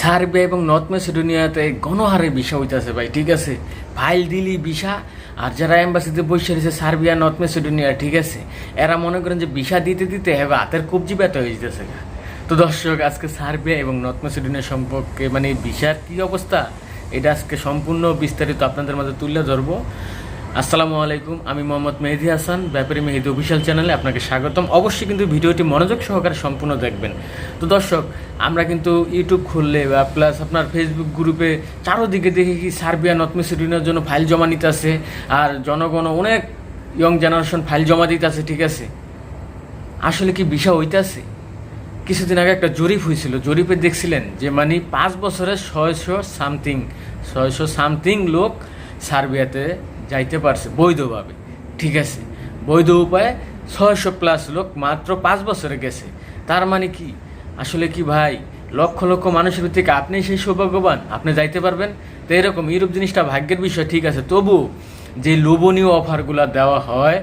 Serbia এবং north মেসিডোনিয়াতে গণহারে বিষা হইতেছে ভাই, ঠিক আছে? ফাইল দিলি বিষা আর যারা এম্বাসিতে বসে রয়েছে সার্বিয়া, নর্থ মেসিডোনিয়া, ঠিক আছে? এরা মনে করেন যে বিষা দিতে দিতে হবে হাতের কবজি ব্যথা হয়ে যেতেছে তো দর্শক, আজকে সার্বিয়া এবং নর্থ মেসিডোনিয়া সম্পর্কে মানে বিষার কি অবস্থা, এটা আজকে সম্পূর্ণ বিস্তারিত আপনাদের মাঝে তুলে ধরবো। আসসালামু আলাইকুম, আমি মোহাম্মদ মেহেদি হাসান, ব্যাপারী মেহেদি অফিসিয়াল চ্যানেলে আপনাকে স্বাগতম। অবশ্যই কিন্তু ভিডিওটি মনোযোগ সহকারে সম্পূর্ণ দেখবেন। তো দর্শক, আমরা কিন্তু ইউটিউব খুললে বা প্লাস আপনার ফেসবুক গ্রুপে চারোদিকে দেখি কি সার্বিয়া নর্থ মেসিডোনিয়ার জন্য ফাইল জমা নিতে আছে, আর জনগণ অনেক ইয়ং জেনারেশন ফাইল জমা দিতে আছে, ঠিক আছে? আসলে কি বিষয় হইতাছে কিছুদিন আগে একটা জরিপ হয়েছিল। জরিপে দেখছিলেন যে মানে পাঁচ বছরে ছয়শো সামথিং ছয়শো সামথিং লোক সার্বিয়াতে যাইতে পারছে, বৈধভাবে, ঠিক আছে? বৈধ উপায়ে ছয়শো প্লাস লোক মাত্র পাঁচ বছরে গেছে। তার মানে কি? আসলে কি ভাই? লক্ষ লক্ষ মানুষের থেকে আপনি সেই সৌভাগ্যবান, আপনি যাইতে পারবেন? তো এরকম ইউরোপ জিনিসটা ভাগ্যের বিষয়, ঠিক আছে? তবু যে লোভনীয় অফারগুলো দেওয়া হয়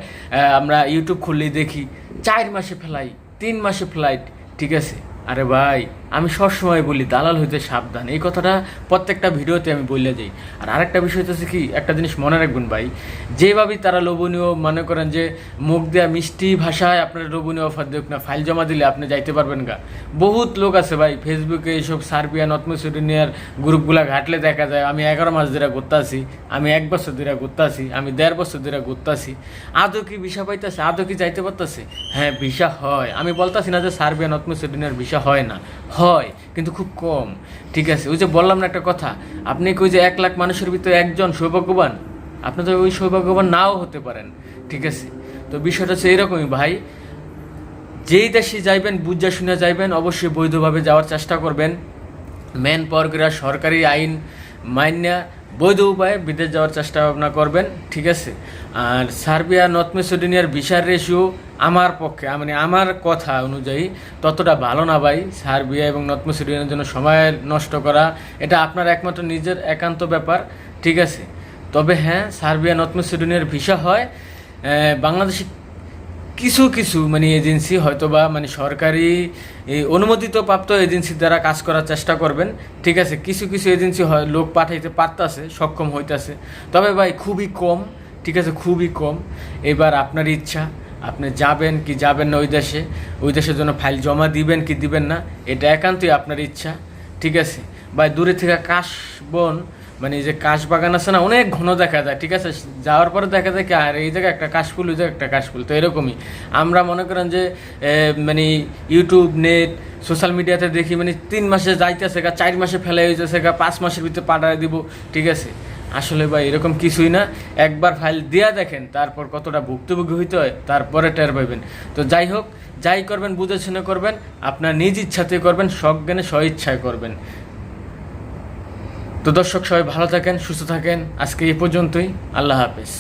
আমরা ইউটিউব খুললেই দেখি, চার মাসে ফ্লাইট তিন মাসে ফ্লাইট ঠিক আছে? আরে ভাই আমি সবসময় বলি, দালাল হইতে সাবধান। এই কথাটা প্রত্যেকটা ভিডিওতে আমি বলে যাই। আর আরেকটা বিষয় হচ্ছে কি, একটা জিনিস মনে রাখবেন ভাই, যেভাবেই তারা লোভনীয় মনে করেন যে, মুখ দেওয়া মিষ্টি ভাষায় আপনার লোভনীয় অফার দেখ না, ফাইল জমা দিলে আপনি যাইতে পারবেন গা। বহুত লোক আছে ভাই, ফেসবুকে এইসব সার্বিয়া নর্থ মেসিডোনিয়ার গ্রুপগুলা ঘাটলে দেখা যায়, আমি এগারো মাস ধরে আসি আমি এক বছর ধরে আসি আমি দেড় বছর ধরে আসি আদৌ কি ভিসা পাইতেছে? আদৌ কি যাইতে পারতেছে? হ্যাঁ ভিসা হয়। আমি বলতাছি না যে সার্বিয়া নর্থ মেসিডোনিয়ার ভিসা হয় না। হয় কিন্তু খুব কম। ঠিক আছে, ওই যে বললাম না একটা কথা, আপনি কই যে এক লাখ মানুষের ভিতরে একজন সৌভাগ্যবান? আপনি তো ওই সৌভাগ্যবান নাও হতে পারেন, ঠিক আছে? তো বিষয়টা হচ্ছে এরকমই ভাই, যেই দেশে যাইবেন, বুঝা শুনে যাইবেন, অবশ্যই বৈধভাবে যাওয়ার চেষ্টা করবেন। মেন পরগিরা সরকারি আইন মান্যা বৈধ উপায়ে বিদেশ যাওয়ার চেষ্টা ভাবনা করবেন, ঠিক আছে? আর সার্বিয়া, নর্থ মেসিডোনিয়ার ভিসার রেশিও আমার পক্ষে মানে আমার কথা অনুযায়ী ততটা ভালো না ভাই, সার্বিয়া এবং নর্থ মেসিডোনিয়ার জন্য সময় নষ্ট করা, এটা আপনার একমাত্র নিজের একান্ত ব্যাপার, ঠিক আছে? তবে হ্যাঁ সার্বিয়া, নর্থ মেসিডোনিয়ার ভিসা হয় বাংলাদেশি কিছু কিছু মানে এজেন্সি হয়তোবা মানে সরকারি অনুমোদিত প্রাপ্ত এজেন্সি দ্বারা কাজ করার চেষ্টা করবেন। ঠিক আছে, কিছু কিছু এজেন্সি হয়, লোক পাঠাইতে পারতাছে, সক্ষম হইতাছে। তবে ভাই, খুবই কম, ঠিক আছে, খুবই কম। এবার আপনার ইচ্ছা, আপনি যাবেন কি যাবেন না ওই দেশে, ওই দেশের জন্য ফাইল জমা দিবেন কি দিবেন না, এটা একান্তই আপনার ইচ্ছা। ঠিক আছে বা দূরে থেকে কাশ বন মানে যে কাশ বাগান আছে না, অনেক ঘন দেখা যায়, ঠিক আছে? যাওয়ার পরে দেখা যায় কি, আর এই জায়গায় একটা কাশফুল, ওই জায়গায় একটা কাশফুল, তো এরকমই। আমরা মনে করেন যে মানে ইউটিউব, নেট, সোশ্যাল মিডিয়াতে দেখি মানে তিন মাসে যাইতেছে গা, চার মাসে ফেলে হইতেছে গা, পাঁচ মাসের ভিতরে পাঠায় দিব, ঠিক আছে? আসলে ভাই, এরকম কিছুই না। একবার ফাইল দেয়া দেখেন, তারপর কতটা ভুক্তভোগী হইতে হয়, তারপরে টের পাইবেন। তো যাই হোক, যাই করবেন, বুঝে শুনে করবেন, আপনার নিজ ইচ্ছাতে করবেন, সজ্ঞানে স্ব ইচ্ছায় করবেন। তো দর্শক সবাই ভালো থাকেন সুস্থ থাকেন। আজকে এ পর্যন্তই। আল্লাহ হাফেজ।